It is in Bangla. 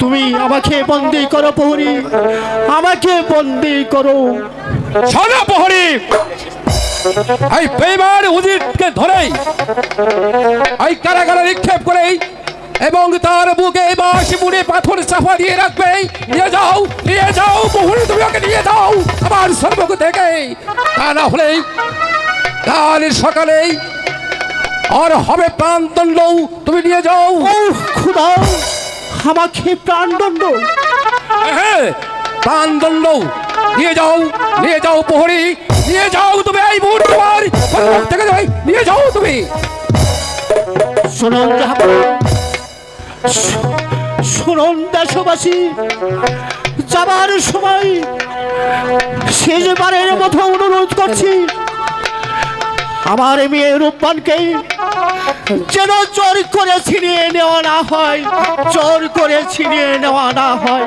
তুমি আমাকে বন্দি করো প্রহরী। আমাকে বন্দি করো। সাদা প্রহরী। এই বেইমান উজিরকে ধরেই এই কারাগারে নিক্ষেপ করেই এবং তার বুকে বাঁশি বুড়ে পাথর চাপা দিয়ে রাখবে। নিয়ে যাও নিয়ে যাও প্রহরী তুমি ওকে নিয়ে যাও আমার সর্বক থেকে। তা না হলেই কাল সকালেই আর হবে প্রাণদণ্ড তুমি নিয়ে যাও। ও খুদা আমাকে প্রাণদণ্ড। হ্যাঁ প্রাণদণ্ড। নিয়ে যাও নিয়ে যাও প্রহরী নিয়ে যাও তুমি এই মুহূর্তে আমার থেকে যাই নিয়ে যাও তুমি। শুনুন শুনুন দেশবাসী যাবার সময় শেষবারের মতো অনুরোধ করছি আমার মেয়ে রূপবানকে যেন চোর করে ছিনিয়ে নেওয়া না হয় চোর করে ছিনিয়ে নেওয়া না হয়।